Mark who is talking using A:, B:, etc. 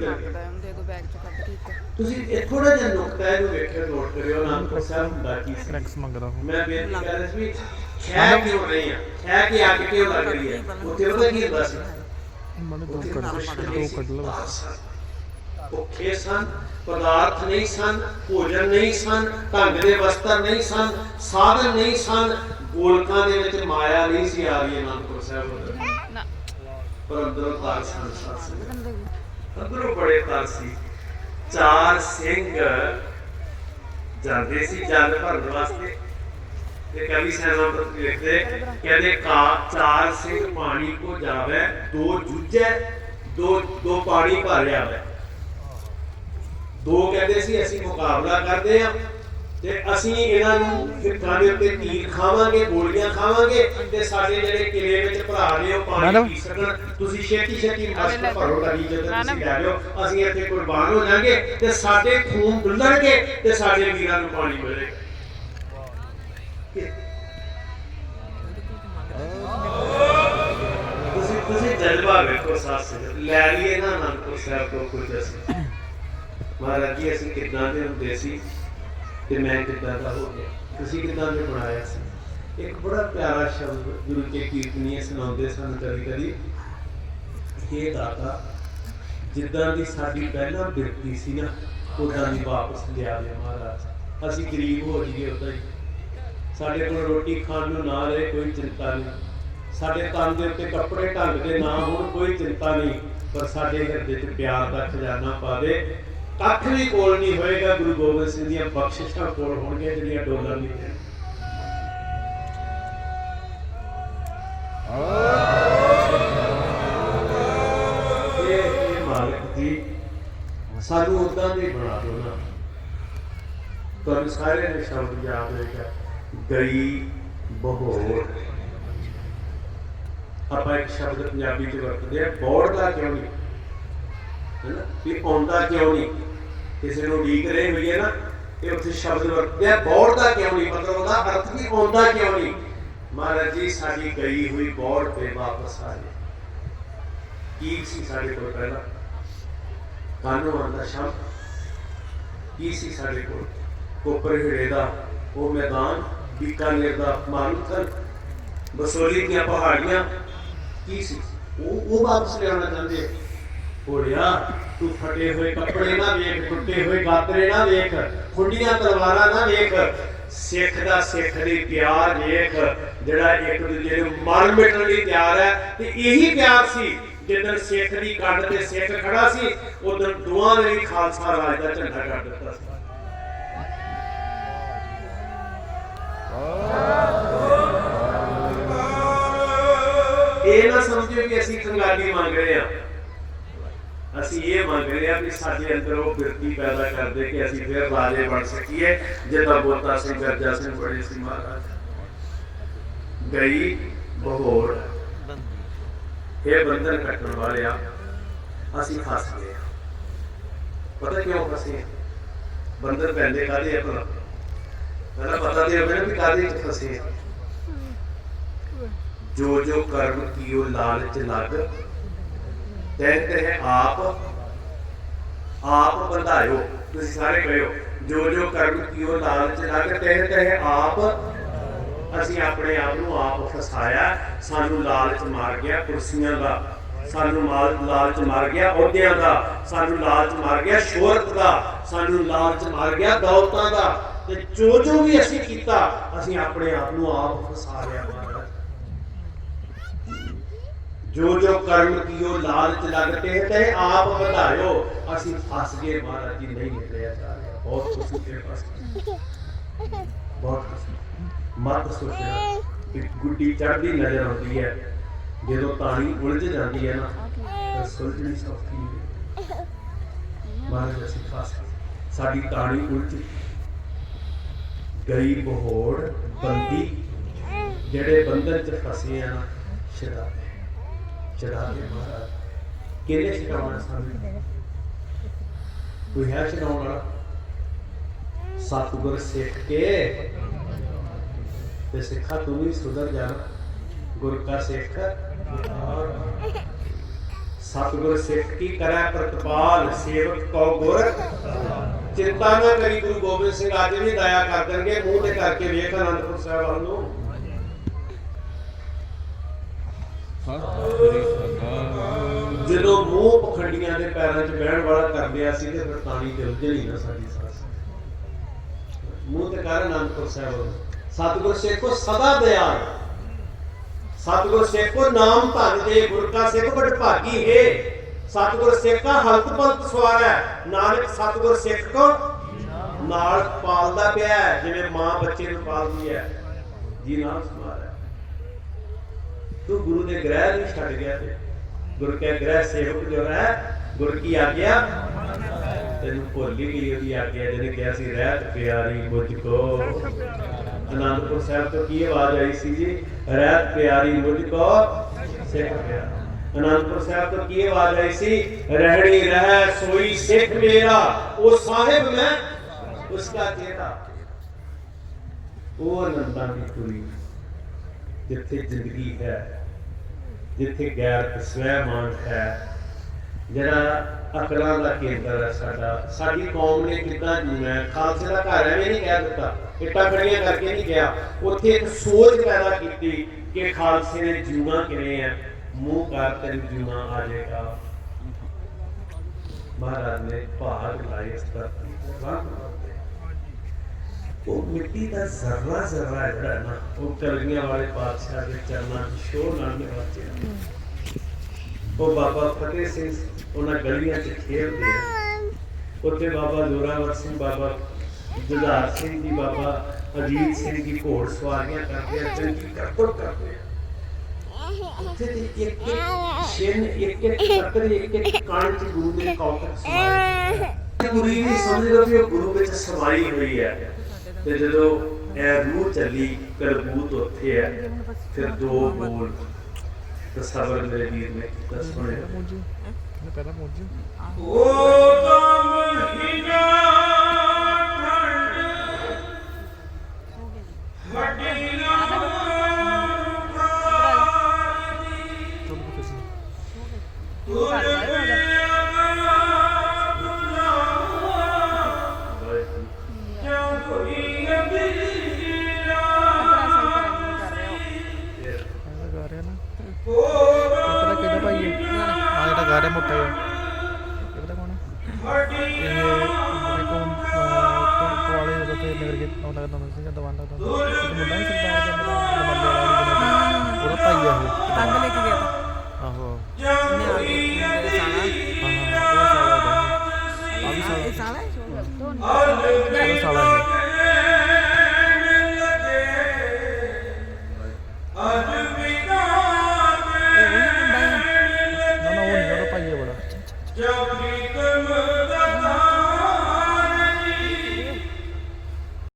A: ਲੱਗਦਾ ਹੈ ਦੇ ਦੋ ਬੈਗ ਚ ਕੱਢ ਕੇ ਇੱਕ।
B: ਤੁਸੀਂ ਇਹ ਥੋੜਾ ਜਿਹਾ ਨੁਕਤਾ ਇਹਨੂੰ ਵੇਖਿਓ ਨੋਟ ਕਰਿਓ ਨਾਨਕ ਸਾਹਿਬ ਹੁੰਦਾ ਕੀ ਸੀ।
C: ਕ੍ਰੈਕਸ ਮੰਗਦਾ ਹੂੰ।
B: ਮੈਂ ਬੇਨਤੀ ਕਰ ਰਿਹਾ ਸੀ ਵੀ ਕਿਉਂ ਨਹੀਂ ਆ? ਖੈ ਕੀ ਅੱਗ ਕਿਉਂ ਲੱਗ ਰਹੀ ਹੈ? ਉੱਥੇ ਉਹਦਾ ਕੀ ਹੁੰਦਾ ਸੀ?
C: ਮਨੇ ਦੋ ਕੱਢ ਦੋ ਕੱਢ ਲਓ।
B: ਭੁੱਖੇ ਸਨ ਪਦਾਰਥ ਨਹੀਂ ਸਨ ਭੋਜਨ ਨਹੀਂ ਸਨ ਢੰਗ ਦੇ ਵਸਤਰ ਨਹੀਂ ਸਨ ਸਾਧਨ ਨਹੀਂ ਸਨ ਗੋਲਕਾਂ ਦੇ ਵਿੱਚ ਮਾਇਆ ਨਹੀਂ ਸੀ ਆ ਰਹੀ ਅਨੰਦਪੁਰ ਸਾਹਿਬ। ਪਰ ਅੰਦਰੋਂ ਤਾਰ ਸਨ ਸਤਿ ਅੰਦਰੋਂ ਬੜੇ ਤਾਰ ਚਾਰ ਸਿੰਘ ਜਾਂਦੇ ਸੀ ਜਲ ਭਰਨ ਵਾਸਤੇ। ਤੇ ਕਵੀ ਸੈਨਾਪਤੀ ਲਿਖਦੇ ਕਹਿੰਦੇ, ਕਾ, ਚਾਰ ਸਿੰਘ ਪਾਣੀ ਕੋ ਜਾਵੇ, ਦੋ ਜੁਝੇ, ਦੋ ਦੋ ਪਾਣੀ ਭਰ ਆਵੇ ਦੋ ਕਹਿੰਦੇ ਸੀ, ਅਸੀਂ ਮੁਕਾਬਲਾ ਕਰਦੇ ਆ। ਤੇ ਅਸੀਂ ਇਹਨਾਂ ਨੂੰ ਫਿੱਕਾਂ ਦੇ ਉੱਤੇ ਤੀਰ ਖਾਵਾਂਗੇ ਗੋਲੀਆਂ ਖਾਵਾਂਗੇ ਤੇ ਸਾਡੇ ਜਿਹੜੇ ਕਿਲੇ ਵਿੱਚ ਭਰਾ ਨੇ ਉਹ ਪਾਣੀ। ਪੀ ਸਕਣ ਤੁਸੀਂ ਛੇਤੀ ਛੇਤੀ ਮਸਤ
A: ਲੈ।
B: ਭਰੋ ਕਰੀ ਜਦੋਂ
A: ਮੈਡਮ।
B: ਤੁਸੀਂ ਲੈ ਜਾਓ ਅਸੀਂ ਇੱਥੇ ਕੁਰਬਾਨ ਹੋ ਜਾਾਂਗੇ ਤੇ ਸਾਡੇ ਖੂਨ ਡੁੱਲਣਗੇ ਤੇ ਸਾਡੇ ਵੀਰਾਂ ਨੂੰ ਪਾਣੀ ਮਿਲੇਗਾ ਤੁਸੀਂ ਤੁਸੀਂ ਜਲਵਾ ਵੇਖੋ ਲੈ ਲਈਏ ਨਾ ਅਨੰਦਪੁਰ ਸਾਹਿਬ ਤੋਂ ਕੁਝ ਅਸੀਂ ਮਹਾਰਾਜ ਜੀ ਅਸੀਂ ਕਿੱਦਾਂ ਦੇ ਹੁੰਦੇ ਸੀ ਤੇ ਮੈਂ ਕਿੱਦਾਂ ਦਾ ਹੋ ਗਿਆ? ਤੁਸੀਂ ਕਿੱਦਾਂ ਦੇ ਬਣਾਇਆ ਸੀ? ਇੱਕ ਬੜਾ ਪਿਆਰਾ ਸ਼ਬਦ ਗੁਰੂ ਕੇ ਕੀਰਤਨੀਏ ਸੁਣਾਉਂਦੇ ਸਨ ਕਦੀ ਕਦੀ ਇਹ ਦਾਤਾ, ਜਿੱਦਾਂ ਦੀ ਸਾਡੀ ਪਹਿਲਾਂ ਬਿਰਤੀ ਸੀ ਨਾ ਉਦਾਂ ਦੀ ਵਾਪਸ ਲਿਆ ਦੇ ਮਹਾਰਾਜ। ਅਸੀਂ ਗਰੀਬ ਹੋ ਜਾਈਏ ਉਦਾਂ ਹੀ। ਸਾਡੇ ਕੋਲ ਰੋਟੀ ਖਾਣ ਨੂੰ ਨਾ ਰਹੇ ਕੋਈ ਚਿੰਤਾ ਨਹੀਂ। ਸਾਡੇ ਤਨ ਦੇ ਉੱਤੇ ਕੱਪੜੇ ਢੰਗ ਦੇ ਨਾ ਹੋਣ ਕੋਈ ਚਿੰਤਾ ਨਹੀਂ। ਪਰ ਸਾਡੇ ਹਿਰਦੇ 'ਚ ਪਿਆਰ ਦਾ ਖਜ਼ਾਨਾ ਪਾ ਦੇ। ਕੱਖ ਵੀ ਕੋਲ ਨਹੀਂ ਹੋਏਗਾ, ਗੁਰੂ ਗੋਬਿੰਦ ਸਿੰਘ ਦੀਆਂ ਬਖਸ਼ਿਸ਼ਾਂ ਕੋਲ ਹੋਣਗੀਆਂ ਜਿਹੜੀਆਂ ਡੋਲਰ ਨਹੀਂ ਇਹ ਇਹ ਮਾਲਕ ਜੀ, ਸਾਨੂੰ ਉਦਾਂ ਦੇ ਬਣਾ ਦਿਓ ਨਾ। ਤੁਹਾਨੂੰ ਸਾਰੇ ਨੇ ਸ਼ਬਦ ਯਾਦ ਹੋਏਗਾ ਗਈ ਬਹੋਰ ਆਪਾਂ ਇੱਕ ਸ਼ਬਦ ਪੰਜਾਬੀ ਚ ਵਰਤਦੇ ਆ ਬੋੜਦਾ ਕਿਉਂ ਨਹੀਂ? ਹੈਨਾ? ਵੀ ਆਉਂਦਾ ਕਿਉਂ ਨਹੀਂ? ਕਿਸੇ ਨੂੰ ਉਡੀਕ ਰਹੇ ਹੋਈਏ ਨਾ ਤੇ ਉੱਥੇ ਸ਼ਬਦ ਵਰਤਦੇ ਬੋੜਦਾ ਕਿਉਂ ਨਹੀਂ? ਮਤਲਬ ਉਹਦਾ ਅਰਥ ਵੀ ਆਉਂਦਾ ਕਿਉਂ ਨਹੀਂ? ਮਹਾਰਾਜ ਜੀ, ਸਾਡੀ ਗਈ ਹੋਈ ਬੋੜ ਤੇ ਵਾਪਸ ਆ ਜਾਏ ਕੀ ਸੀ ਸਾਡੇ ਕੋਲ ਪਹਿਲਾਂ? ਕਾਨੂੰ ਆਂਦਾ ਸ਼ਬਦ? ਕੀ ਸੀ ਸਾਡੇ ਕੋਲ? ਕੋਪਰ ਹਿੜੇ ਦਾ ਉਹ ਮੈਦਾਨ ਬੀਕਾਨੇਰ ਦਾ ਮਾਰੂਥਲ, ਬਸੋਲੀ ਦੀਆਂ ਪਹਾੜੀਆਂ। ਕੀ ਸੀ? ਉਹ ਉਹ ਵਾਪਸ ਲਿਆਉਣਾ ਚਾਹੁੰਦੇ ਹੋੜਿਆ ਤੂੰ ਫਟੇ ਹੋਏ ਕੱਪੜੇ ਨਾ ਵੇਖ, ਟੁੱਟੇ ਹੋਏ ਗਾਤਰੇ ਨਾ ਵੇਖ, ਖੁੰਡੀਆਂ ਤਲਵਾਰਾਂ ਨਾ ਵੇਖ। ਸਿੱਖ ਦਾ ਸਿੱਖ ਲਈ ਪਿਆਰ ਵੇਖ। ਜਿਹੜਾ ਇੱਕ ਦੂਜੇ ਨੂੰ ਮਰ ਮਿਟਣ ਲਈ ਤਿਆਰ ਹੈ, ਤੇ ਇਹੀ ਪਿਆਰ ਸੀ। ਜਦੋਂ ਸਿੱਖ ਦੀ ਕੱਢ ਤੇ ਸਿੱਖ ਖੜਾ ਸੀ, ਉਦੋਂ ਦੋਵਾਂ ਨੇ ਖਾਲਸਾ ਰਾਜ ਦਾ ਝੰਡਾ ਕੱਢ ਦਿੱਤਾ ਸੀ। ਇਹ ਨਾ ਸਮਝਿਓ ਕਿ ਅਸੀਂ ਕੰਗਾਲੀ ਮੰਗ ਰਹੇ ਹਾਂ। ਅਸੀਂ ਇਹ ਮੰਗ ਰਹੇ ਆ ਕਿ ਸਾਡੇ ਅੰਦਰ ਉਹ ਬਿਰਤੀ ਪੈਦਾ ਕਰ ਦੇ ਕਿ ਅਸੀਂ ਫਿਰ ਰਾਜੇ ਬਣ ਸਕੀਏ। ਜਿੱਦਾਂ ਬੋਤਾ ਸਿੰਘ, ਗਰਜਾ ਸਿੰਘ ਬੜੇ ਸੀ ਮਹਾਰਾਜ। ਗਈ ਬਹੋੜ। ਇਹ ਬੰਧਨ ਕੱਟਣ ਵਾਲਿਆ ਅਸੀਂ ਫਸ ਗਏ ਪਤਾ ਕਿਉਂ ਫਸੇ ਆ? ਬੰਧਨ ਪੈਂਦੇ ਕਾਹਦੇ ਆ ਭਲਾ? ਪਹਿਲਾਂ ਪਤਾ ਤੇ ਹੋਵੇ ਨਾ ਵੀ ਕਾਹਦੇ ਚ ਫਸੇ ਜੋ ਜੋ ਕਰਮ ਕੀਓ ਲਾਲਚ ਲਗ ਤਹਿ ਤਹਿ ਆਪ ਆਪ ਬੰਧਾਇਓ। ਤੁਸੀਂ ਸਾਰੇ ਕਹਿਓ ਜੋ ਜੋ ਕਰਮ ਕੀਓ ਲਾਲਚ ਲਗ, ਤਹਿ ਤਹਿ ਆਪ, ਅਸੀਂ ਆਪਣੇ ਆਪ ਨੂੰ ਆਪ ਫਸਾਇਆ। ਸਾਨੂੰ ਲਾਲਚ ਮਾਰ ਗਿਆ ਕੁਰਸੀਆਂ ਦਾ। ਸਾਨੂੰ ਮਾਲ, ਲਾਲਚ ਮਾਰ ਗਿਆ ਅਹੁਦਿਆਂ ਦਾ। ਸਾਨੂੰ ਲਾਲਚ ਮਾਰ ਗਿਆ ਸ਼ੋਹਰਤ ਦਾ। ਸਾਨੂੰ ਲਾਲਚ ਮਾਰ ਗਿਆ ਦੌਲਤਾਂ ਦਾ। ਤੇ ਜੋ ਜੋ ਵੀ ਅਸੀਂ ਕੀਤਾ, ਅਸੀਂ ਆਪਣੇ ਆਪ ਨੂੰ ਆਪ ਫਸਾ ਲਿਆ, ਮਹਾਰਾਜ। ਜੋ ਜੋ ਕਰਮ ਕੀਓ ਲਾਲਚ ਲੱਗਤੇ ਤੇ ਆਪ ਵਧਾਇਓ। ਅਸੀਂ ਫਸ ਗਏ ਮਹਾਰਾਜ ਜੀ, ਨਹੀਂ ਨਿਕਲਿਆ ਜਾ ਰਿਹਾ। ਬਹੁਤ ਕੁਝ ਤੇਰੇ ਪਾਸ ਬਹੁਤ ਮਤ ਸੋਚਿਆ ਕਿ ਗੁੱਡੀ ਚੜਦੀ ਨਜ਼ਰ ਆਉਂਦੀ ਹੈ। ਜਦੋਂ ਤਾਣੀ ਉਲਝ ਜਾਂਦੀ ਹੈ ਨਾ, ਤਾਂ ਸੁਲਝਣੀ ਸੌਖੀ ਹੈ ਮਹਾਰਾਜ, ਅਸੀਂ ਫਸ ਗਏ। ਸਾਡੀ ਤਾਣੀ ਉਲਝ ਗਈ। ਬਹੋੜ ਬੰਦੀ, ਜਿਹੜੇ ਬੰਧਨ ਚ ਫਸੇ ਆ ਨਾ ਛਡਾ ਦੇ ਦੇ ਮਹਾਰਾਜ। ਕਿਹਨੇ ਛਡਾਉਣਾ ਸਾਨੂੰ? ਕੋਈ ਹੈ ਛਡਾਉਣ ਵਾਲਾ? ਸਤਿਗੁਰ ਸਿੱਖ ਕੇ ਤੇ ਸਿੱਖਾ ਤੂੰ ਵੀ ਸੁਧਰ ਜਾ। ਗੁਰ ਕਾ ਸਿੱਖ। ਸਤਿਗੁਰ ਸਿੱਖ ਕੀ ਕਰੈ ਪ੍ਰਤਪਾਲ? ਸੇਵਕ ਕਉ ਗੁਰ। ਚਿੰਤਾ ਨਾ ਕਰੀ ਗੁਰੂ ਗੋਬਿੰਦ ਸਿੰਘ, ਅੱਜ ਵੀ ਦਇਆ ਕਰ ਦੇਣਗੇ। ਮੂੰਹ ਤੇ ਕਰਕੇ ਵੇਖ ਅਨੰਦਪੁਰ ਸਾਹਿਬ ਵੱਲ ਨੂੰ। ਜਦੋਂ ਮੂੰਹ ਪਖੰਡੀਆਂ ਦੇ ਪੈਰਾਂ 'ਚ ਬਹਿਣ ਵਾਲਾ ਕਰ ਲਿਆ ਸੀ ਤੇ ਫਿਰ ਤਾਣੀ ਤੇ ਉਲਝਣੀ ਨਾ ਸਾਡੀ ਸੱਸ। ਮੂੰਹ ਤੇ ਕਰ ਅਨੰਦਪੁਰ ਸਾਹਿਬ ਸਤਿਗੁਰ ਸੇਖੋ ਸਦਾ ਦਿਆਲ ਸਤਿਗੁਰ ਸੇਖੋ ਨਾਮ ਧਨ ਦੇ ਗੁਰ ਕਾ ਸਿੱਖ ਬੜ ਭਾਗੀ ਹੈ ਸਤਿਗੁਰ ਸੇਖਾ ਹਲਤ ਪਲਤ ਸਵਾਰ ਹੈ। ਨਾਨਕ ਸਤਿਗੁਰ ਸਿੱਖ ਕੋ ਨਾਲ ਪਾਲਦਾ ਪਿਆ ਜਿਵੇਂ ਮਾਂ ਬੱਚੇ ਨੂੰ ਪਾਲਦੀ ਹੈ। ਜੀ ਨਾਲ ਸਵਾਰ ਹੈ। ਤੂੰ ਗੁਰੂ ਦੇ ਗ੍ਰਹਿ ਨਹੀਂ ਛੱਡ ਗਿਆ ਤੇ ਗੁਰ ਕੇ ਗ੍ਰਹਿ ਸੇਵਕ ਜੋ ਹੈ, ਗੁਰ ਕੀ ਆਗਿਆ? ਤੈਨੂੰ ਭੁੱਲ ਹੀ ਗਈ ਉਹਦੀ ਆਗਿਆ, ਜਿਹਨੇ ਕਿਹਾ ਸੀ, ਰਹਿਤ ਪਿਆਰੀ ਮੁਝ ਕੋ। ਅਨੰਦਪੁਰ ਸਾਹਿਬ ਤੋਂ ਕੀ ਆਵਾਜ਼ ਆਈ ਸੀ ਜੀ? ਰਹਿਤ ਪਿਆਰੀ ਮੁਝ ਕੋ। ਸਿੱਖ ਪਿਆ। ਅਨੰਦਪੁਰ ਸਾਹਿਬ ਤੋਂ ਕੀ ਆਵਾਜ਼ ਆਈ ਸੀ? ਰਹਿਣੀ ਰਹਿ, ਸੋਈ ਸਿੱਖ ਮੇਰਾ। ਉਹ ਸਾਹਿਬ ਮੈਂ, ਉਸਕਾ ਚੇਤਾ। ਉਹ ਅਨੰਦਾਂ ਦੀ ਪੁਰੀ ਜਿੱਥੇ ਜ਼ਿੰਦਗੀ ਹੈ, ਜਿੱਥੇ ਗੈਰ ਸਵੈ ਹੈ, ਜਿਹੜਾ ਅਕਲਾਂ ਦਾ ਕੇਂਦਰ ਹੈ ਸਾਡਾ। ਸਾਡੀ ਕੌਮ ਨੇ ਕਿੱਦਾਂ ਜੀਣਾ ਖਾਲਸੇ ਦਾ ਘਰ ਐਵੇਂ ਨਹੀਂ ਕਹਿ ਦਿੱਤਾ। ਇੱਟਾਂ ਖੜੀਆਂ ਕਰਕੇ ਨਹੀਂ ਗਿਆ। ਉੱਥੇ ਇੱਕ ਸੋਚ ਪੈਦਾ ਕੀਤੀ ਕਿ ਖਾਲਸੇ ਨੇ ਜੀਣਾ ਕਿਵੇਂ ਹੈ? ਮੂੰਹ ਕਰ ਤੈਨੂੰ ਜੀਣਾ ਆ ਜਾਏਗਾ। ਮਹਾਰਾਜ ਨੇ ਭਾਗ ਲਾਏ ਇਸ ਧਰਤੀ ਲਾਏ। ਉਹ ਮਿੱਟੀ ਦਾ ਜ਼ਰਰਾ ਜ਼ਰਰਾ ਜਿਹੜਾ ਨਾ, ਉਹ ਕਲਗੀਆਂ ਵਾਲੇ ਪਾਤਸ਼ਾਹ ਦੇ ਚਰਨਾਂ 'ਚ ਸ਼ੋਰ ਨਾਲ ਨਿਵਾਚਿਆ ਉਹ ਬਾਬਾ ਫਤਿਹ ਸਿੰਘ, ਉਹਨਾਂ ਗਲੀਆਂ 'ਚ ਖੇਡਦੇ ਆ। ਉੱਥੇ ਬਾਬਾ ਜ਼ੋਰਾਵਰ ਸਿੰਘ, ਬਾਬਾ ਜੁਝਾਰ ਸਿੰਘ ਜੀ, ਬਾਬਾ ਅਜੀਤ ਸਿੰਘ ਜੀ ਘੋੜ ਸਵਾਰੀਆਂ ਕਰਦੇ ਆ ਚੰਗੀ ਕਰਤੁਰ ਕਰਦੇ ਆ। ਉੱਥੇ ਦੀ ਇੱਕ ਇੱਕ ਛਿੰਨ, ਇੱਕ ਇੱਕ ਟੱਕਰ, ਇੱਕ ਇੱਕ ਕਣ 'ਚ ਗੁਰੂ ਦੇ ਕੌਤਕ ਸਮਾਏ ਗੁਰੂ ਵੀ ਸਮਝ ਕਿ ਉਹ ਗੁਰੂ ਵਿੱਚ ਸਮਾਈ ਹੋਈ ਹੈ। ਤੇ ਜਦੋਂ ਇਹ ਰੂਹ ਚੱਲੀ ਕਲਬੂਤ ਉੱਥੇ ਹੈ ਫਿਰ ਦੋ ਬੋਲ ਤਸਵਰ ਮੇਰੇ ਵੀਰ ਨੇ ਕੀਤਾ ਸੁਣਿਆ।
C: ਪਹਿਲਾਂ ਪਹੁੰਚ ਜਾ
B: ਉਹ ਤਾਂ ਮਹੀਨਾ ਠੰਡ ਵੱਡੀਆਂ
C: ਚੁੱਪ ਪਤਾ ਕਿਹਦਾ ਭਾਈ ਹੈ? ਆ ਜਿਹੜਾ ਗਾ ਰਿਹਾ ਮੋਟਾ ਜਿਹਾ। ਇਹ ਪਤਾ ਕੌਣ ਹੈ? ਇਹ ਮੇਰੇ ਕੋਲ ਕੋਵਾਲੇ ਜਦੋਂ ਤੇ ਨਗਰ ਕੇ ਆਉਂਦਾ ਕਰਦਾ ਹੁੰਦਾ ਸੀਗਾ ਦਵਾਨ। ਇੱਕ ਮੁੰਡਾ ਹੀ ਸਰਦਾਰ ਦੇ ਦਮੰਦੇ ਵਾਲਾ ਉਹਦਾ ਭਾਈ ਆ ਉਹ।
A: ਤੰਗ ਲੈ ਕੇ ਗਿਆ ਤਾਂ।
C: ਆਹੋ।
A: ਉਹਨੇ ਆ ਦਾ ਸਾਲਾ
C: ਹਾਂ ਹਾਂ ਉਹ ਸਾਲਾ ਉਹਦਾ। ਆ ਵੀ ਸਾਲਾ।
A: ਇਹ ਸਾਲਾ ਹੈ? ਤੋਂ
C: ਉਹਦਾ ਸਾਲਾ ਹੈ।